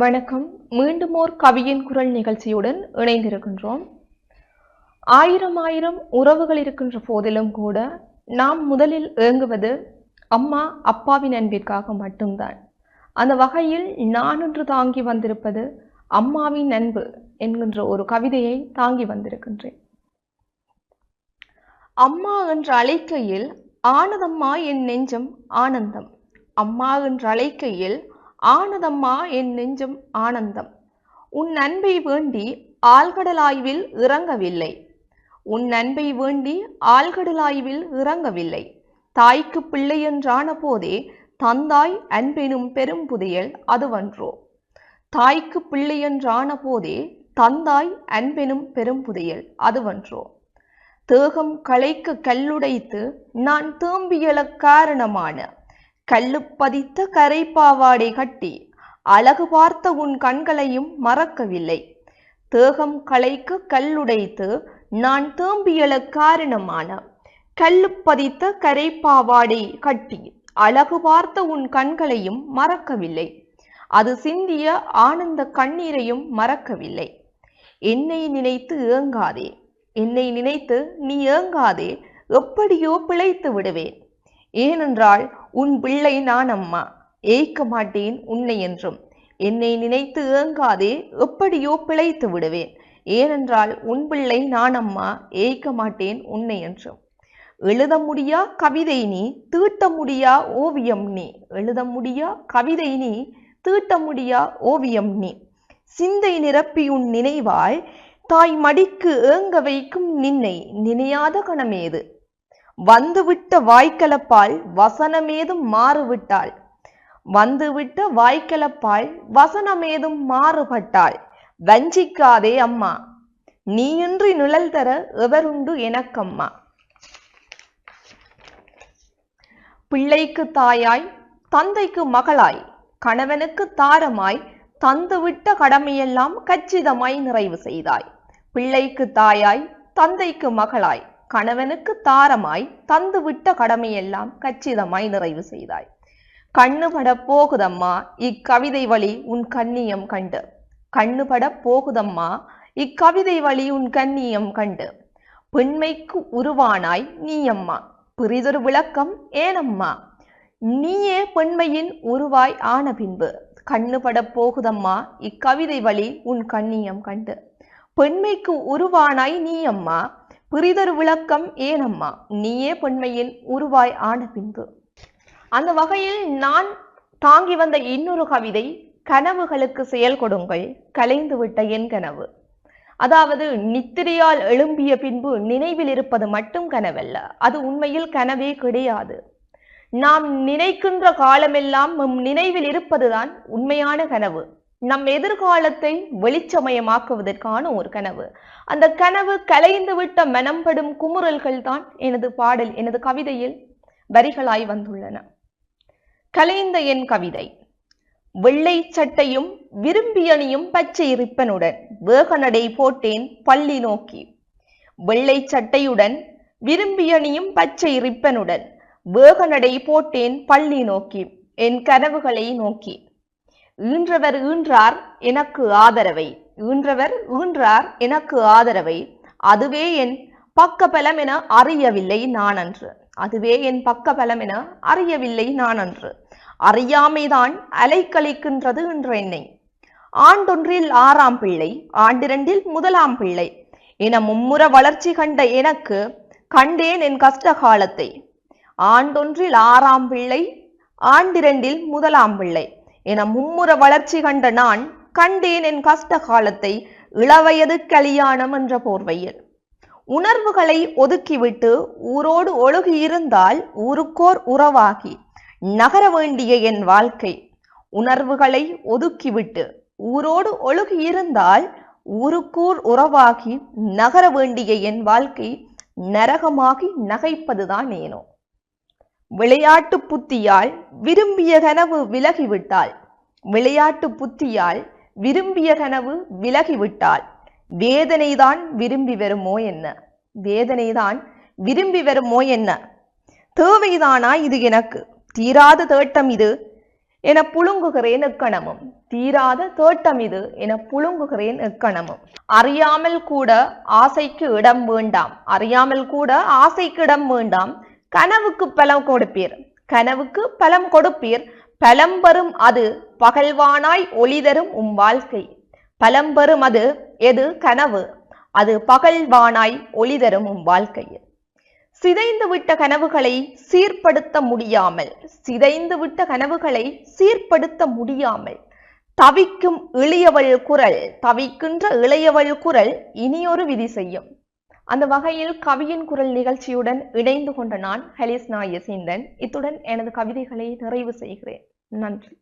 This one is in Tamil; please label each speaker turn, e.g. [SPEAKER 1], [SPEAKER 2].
[SPEAKER 1] வணக்கம். மீண்டும் ஓர் கவியின் குரல் நிகழ்ச்சியுடன் இணைந்திருக்கின்றோம். ஆயிரம் ஆயிரம் உறவுகள் இருக்கின்ற போதிலும் கூட நாம் முதலில் ஏங்குவது அம்மா அப்பாவின் அன்பிற்காக மட்டும்தான். அந்த வகையில் நான் என்று தாங்கி வந்திருப்பது அம்மாவின் அன்பு என்கின்ற ஒரு கவிதையை தாங்கி வந்திருக்கின்றேன். அம்மா என்று அழைக்கையில் ஆனதம்மா என் நெஞ்சம் ஆனந்தம். அம்மா என்று அழைக்கையில் ஆனதம்மா என் நெஞ்சம் ஆனந்தம். உன் அன்பை வேண்டி ஆழ்கடலாய்வில் இறங்கவில்லை. உன் அன்பை வேண்டி ஆழ்கடலாய்வில் இறங்கவில்லை. தாய்க்கு பிள்ளை என்றான போதே தந்தாய் அன்பெனும் பெரும் புதையல் அதுவன்றோ. தாய்க்கு பிள்ளை என்றான போதே தந்தாய் அன்பெனும் பெரும் புதையல் அதுவன்றோ. தேகம் களைக்க கல்லுடைத்து நான் தேம்பியல காரணமான கல்லுப்பதித்த கரைப்பாவாடை கட்டி அழகு பார்த்த உன் கண்களையும் மறக்கவில்லை. தேகம் களைக்க கல்லுடைத்து நான் தேம்பியல காரணமான கல்லுப்பதித்த கரைப்பாவாடை கட்டி அழகு பார்த்த உன் கண்களையும் மறக்கவில்லை. அது சிந்திய ஆனந்த கண்ணீரையும் மறக்கவில்லை. என்னை நினைத்து ஏங்காதே என்னை நினைத்து நீ ஏங்காதே எப்படியோ பிழைத்து விடுவேன். ஏனென்றால் உன் பிள்ளை நான் அம்மா ஏய்க்க மாட்டேன் உன்னை என்றும். என்னை நினைத்து ஏங்காதே எப்படியோ பிழைத்து விடுவேன். ஏனென்றால் உன் பிள்ளை நான் அம்மா ஏய்க்க மாட்டேன் உன்னை என்றும். எழுத முடியா கவிதை நீ தீட்ட முடியா ஓவியம் நீ. எழுத முடியா கவிதை நீ தீட்ட முடியா ஓவியம் நீ. சிந்தை நிரப்பி உன் நினைவாய் தாய் மடிக்கு ஏங்க வைக்கும் நின்னை. நினையாத கணமேது வந்துவிட்ட வாய்க்கலப்பால் வசனமேதும் மாறுவிட்டாள். வந்துவிட்ட வாய்க்கலப்பால் வசனமேதும் மாறுபட்டாள். வஞ்சிக்காதே அம்மா நீயின்றி நிழல் தர எவருண்டு எனக்கம்மா. பிள்ளைக்கு தாயாய் தந்தைக்கு மகளாய் கணவனுக்கு தாரமாய் தந்துவிட்ட கடமையெல்லாம் கச்சிதமாய் நிறைவு செய்தாய். பிள்ளைக்கு தாயாய் தந்தைக்கு மகளாய் கணவனுக்கு தாரமாய் தந்துவிட்ட கடமையெல்லாம் கச்சிதமாய் நிறைவு செய்தாய். கண்ணுபட போகுதம்மா இக்கவிதை வழி உன் கண்ணியம் கண்டு. கண்ணுபட போகுதம்மா இக்கவிதை வழி உன் கண்ணியம் கண்டு. பெண்மைக்கு உருவானாய் நீயம்மா பிறிதொரு விளக்கம் ஏனம்மா. நீயே பெண்மையின் உருவாய் ஆன பின்பு கண்ணுபட போகுதம்மா இக்கவிதை வழி உன் கண்ணியம் கண்டு. பெண்மைக்கு உருவானாய் நீ அம்மா பிறிதொரு விளக்கம் ஏனம்மா? நீயே பெண்மையின் உருவாய் ஆன பின்பு. அந்த வகையில் நான் தாங்கி வந்த இன்னொரு கவிதை கனவுகளுக்கு செயல் கொடுங்கள் கலைந்துவிட்ட என் கனவு. அதாவது நித்திரையால் எழும்பிய பின்பு நினைவில் இருப்பது மட்டும் கனவல்ல அது உண்மையில் கனவே கிடையாது. நாம் நினைக்கின்ற காலமெல்லாம் நம் நினைவில் இருப்பதுதான் உண்மையான கனவு. நம் எதிர்காலத்தை வெளிச்சமயமாக்குவதற்கான ஒரு கனவு. அந்த கனவு கலைந்துவிட்ட மனம்படும் குமுறல்கள் தான் எனது பாடல் எனது கவிதையில் வரிகளாய் வந்துள்ளன. கலைந்த என் கவிதை. வெள்ளை சட்டையும் விரும்பியணியும் பச்சை ரிப்பனுடன் வேகநடை போட்டேன் பள்ளி நோக்கி. வெள்ளை சட்டையுடன் விரும்பியணியும் பச்சை ரிப்பனுடன் வேகநடை போட்டேன் பள்ளி நோக்கி. என் கனவுகளை நோக்கி. ஈன்றவர் ஈன்றார் எனக்கு ஆதரவை. ஈன்றவர் ஈன்றார் எனக்கு ஆதரவை. அதுவே என் பக்க பலம் என அறியவில்லை நான் அன்று அதுவே என் பக்க பலம் என அறியவில்லை நான் அன்று அறியாமைதான் அலைக்கழிக்கின்றது என்ற என்னை. ஆண்டொன்றில் ஆறாம் பிள்ளை ஆண்டிரண்டில் முதலாம் பிள்ளை. என மும்முற வளர்ச்சி கண்ட எனக்கு கண்டேன் என் கஷ்ட காலத்தை ஆண்டொன்றில் ஆறாம் பிள்ளை ஆண்டிரண்டில் முதலாம் பிள்ளை. என மும்முர வளர்ச்சி கண்ட நான் கண்டேன் என் கஷ்ட காலத்தை இளவயது கலியாணம் என்ற போர்வையில். உணர்வுகளை ஒதுக்கிவிட்டு ஊரோடு ஒழுகியிருந்தால் ஊருக்கோர் உறவாகி நகர வேண்டிய என் வாழ்க்கை. உணர்வுகளை ஒதுக்கிவிட்டு ஊரோடு ஒழுகியிருந்தால் ஊருக்கூர் உறவாகி நகர வேண்டிய என் வாழ்க்கை நரகமாகி நகைப்பதுதான் ஏனோ. விளையாட்டு புத்தியால் விரும்பிய கனவு விலகிவிட்டாள். விளையாட்டு புத்தியால் விரும்பிய கனவு விலகிவிட்டாள். வேதனைதான் விரும்பி வருமோ என்ன? வேதனைதான் விரும்பி வருமோ என்ன? தேவைதானா இது எனக்கு? தீராத தேட்டம் இது என புழுங்குகிறேன் எக்கணமும். தீராத தேட்டம் இது என புழுங்குகிறேன் எக்கணமும். அறியாமல் கூட ஆசைக்கு இடம் வேண்டாம். அறியாமல் கூட ஆசைக்கு இடம் வேண்டாம். கனவுக்கு பலம் கொடுப்பீர். கனவுக்கு பலம் கொடுப்பீர். பலம்பெறும் அது பகல்வானாய் ஒளி தரும் உம் வாழ்க்கை. பலம்பெறும் அது எது? கனவு. அது பகல்வானாய் ஒளி தரும் உம் வாழ்க்கை. சிதைந்து விட்ட கனவுகளை சீர்படுத்த முடியாமல் சிதைந்து விட்ட கனவுகளை சீர்படுத்த முடியாமல் தவிக்கும் இளையவள் குரல் தவிக்கின்ற இளையவள் குரல் இனியொரு விதி செய்யும். அந்த வகையில் கவியின் குரல் நிகழ்ச்சியுடன் இணைந்து கொண்ட நான் ஹலிஸ் நாயசிந்தன். இத்துடன் எனது கவிதைகளை நிறைவு செய்கிறேன். நன்றி.